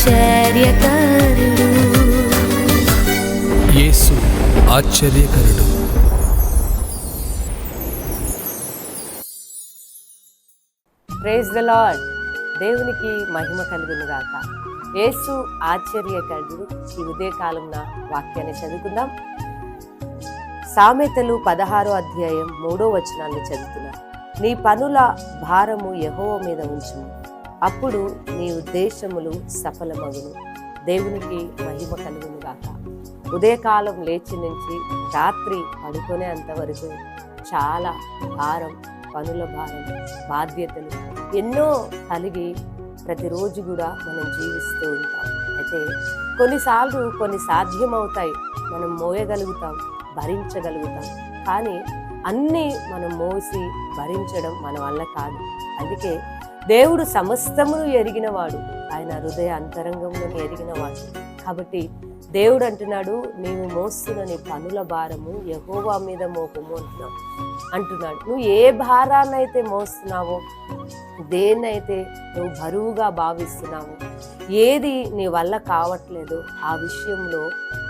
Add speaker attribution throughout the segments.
Speaker 1: ఆశ్చర్యకరుడు. యేసు ఆశ్చర్యకరుడు.
Speaker 2: Praise the lord దేవునికి మహిమ కలుగును గాక. యేసు ఆశ్చర్యకరుడు. ఈ ఉదయకాలంన వాక్యాన్ని చదువుకుందాం. సామెతలు పదహారో అధ్యాయం మూడో వచనాన్ని చదువుతున్నా. నీ పనుల భారము యెహోవా మీద ఉంచుము. అప్పుడు నీ ఉద్దేశములు సఫలమగును. దేవునికి మహిమ కలుగును గాక. ఉదయకాలం లేచి నుంచి రాత్రి పడుకునే అంతవరకు చాలా భారం పనుల భారం బాధ్యతలు ఎన్నో కలిగి ప్రతిరోజు కూడా మనం జీవిస్తూ ఉంటాం. అయితే కొన్నిసార్లు కొన్ని సాధ్యమవుతాయి. మనం మోయగలుగుతాం భరించగలుగుతాం. కానీ అన్నీ మనం మోసి భరించడం మన వల్ల కాదు. అందుకే దేవుడు సమస్తమును ఎరిగినవాడు ఆయన హృదయ అంతరంగములను ఎరిగినవాడు కాబట్టి దేవుడు అంటున్నాడు నీవు మోస్తున్న నీ పనుల భారము యహోవా మీద మోపము అంటున్నావు అంటున్నాడు నువ్వు ఏ భారాన్నైతే మోస్తున్నావో దేన్నైతే నువ్వు బరువుగా భావిస్తున్నావు ఏది నీ వల్ల కావట్లేదు ఆ విషయంలో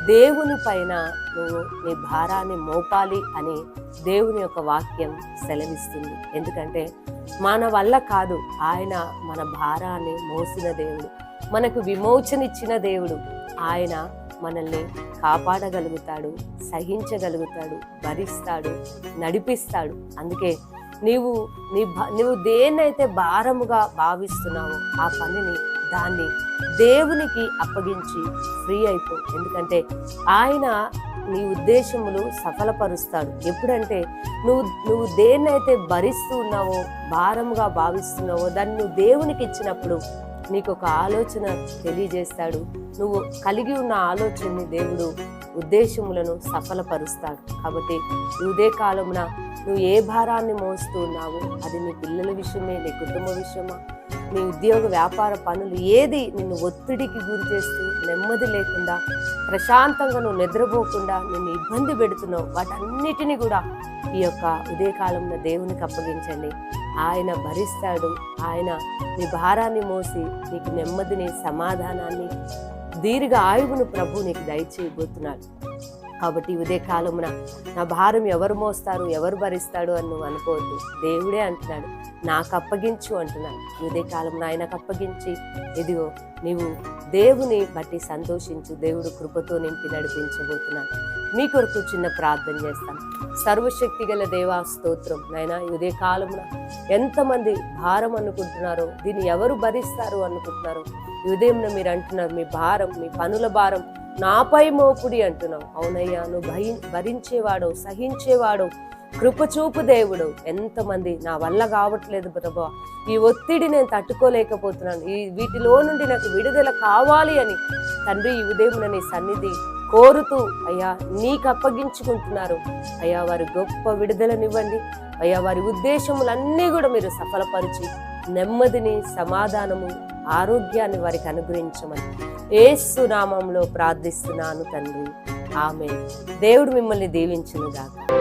Speaker 2: దేవుని పైన నువ్వు నీ భారాన్ని మోపాలి అని దేవుని యొక్క వాక్యం సెలవిస్తుంది. ఎందుకంటే మన వల్ల కాదు ఆయన మన భారాన్ని మోసిన దేవుడు. మనకు విమోచనిచ్చిన దేవుడు ఆయన మనల్ని కాపాడగలుగుతాడు సహించగలుగుతాడు భరిస్తాడు నడిపిస్తాడు. అందుకే నీవు నీ నువ్వు దేన్నైతే భారముగా భావిస్తున్నావో ఆ పనిని దాన్ని దేవునికి అప్పగించి ఫ్రీ అయిపో. ఎందుకంటే ఆయన నీ ఉద్దేశములు సఫలపరుస్తాడు. ఎప్పుడంటే నువ్వు నువ్వు దేన్నైతే భరిస్తూ ఉన్నావో భారముగా భావిస్తున్నావో దాన్ని నువ్వు దేవునికి ఇచ్చినప్పుడు నీకు ఒక ఆలోచన తెలియజేస్తాడు. నువ్వు కలిగి ఉన్న ఆలోచనని దేవుడు ఉద్దేశములను సఫలపరుస్తాడు. కాబట్టి ఇదే కాలమున నువ్వు ఏ భారాన్ని మోస్తూ ఉన్నావు అది నీ పిల్లల విషయమే నీ కుటుంబ విషయమా నీ ఉద్యోగ వ్యాపార పనులు ఏది నిన్ను ఒత్తిడికి గురి చేస్తూ నెమ్మది లేకుండా ప్రశాంతంగా నువ్వు నిద్రపోకుండా నిన్ను ఇబ్బంది పెడుతున్నావు వాటన్నిటిని కూడా ఈ యొక్క ఉదయకాలంలో దేవునికి అప్పగించండి. ఆయన భరిస్తాడు ఆయన నీ భారాన్ని మోసి నీకు నెమ్మదిని సమాధానాన్ని దీర్ఘ ఆయువును ప్రభు నీకు దయచేయబోతున్నాడు. కాబట్టి ఉదయకాలమున నా భారం ఎవరు మోస్తారు ఎవరు భరిస్తాడు అని నువ్వు అనుకోవద్దు. దేవుడే అంటున్నాడు. నాకు అప్పగించు అంటున్నాడు. ఈ ఉదయ ఆయనకు అప్పగించి ఇదిగో నీవు దేవుని బట్టి సంతోషించు దేవుడు కృపతో నింపి నడిపించబోతున్నాను మీ కొరకు చిన్న ప్రార్థన చేస్తాను సర్వశక్తి గల దేవా స్తోత్రం. నాయన ఇదే కాలమున ఎంతమంది భారం అనుకుంటున్నారో దీన్ని ఎవరు భరిస్తారు అనుకుంటున్నారో ఈ మీరు అంటున్నారు మీ భారం మీ పనుల భారం నాపై మోపుడి అంటున్నావు. అవునయ్యా నువ్వు భయి భరించేవాడు సహించేవాడు కృపచూపు దేవుడు ఎంతమంది నా వల్ల కావట్లేదు ప్రభా. ఈ ఒత్తిడి నేను తట్టుకోలేకపోతున్నాను. ఈ వీటిలో నుండి నాకు విడుదల కావాలి అని తండ్రి ఈ ఉదయం నీ సన్నిధి కోరుతూ అయ్యా నీకు అప్పగించుకుంటున్నారు. అయ్యా వారి గొప్ప విడుదలనివ్వండి. అయ్యా వారి ఉద్దేశములన్నీ కూడా మీరు సఫలపరిచి నెమ్మదిని సమాధానము ఆరోగ్యాన్ని వారికి అనుగ్రహించమని ఏసు నామంలో ప్రార్థిస్తున్నాను తండ్రి. ఆమె దేవుడు మిమ్మల్ని దీవించునుగాక.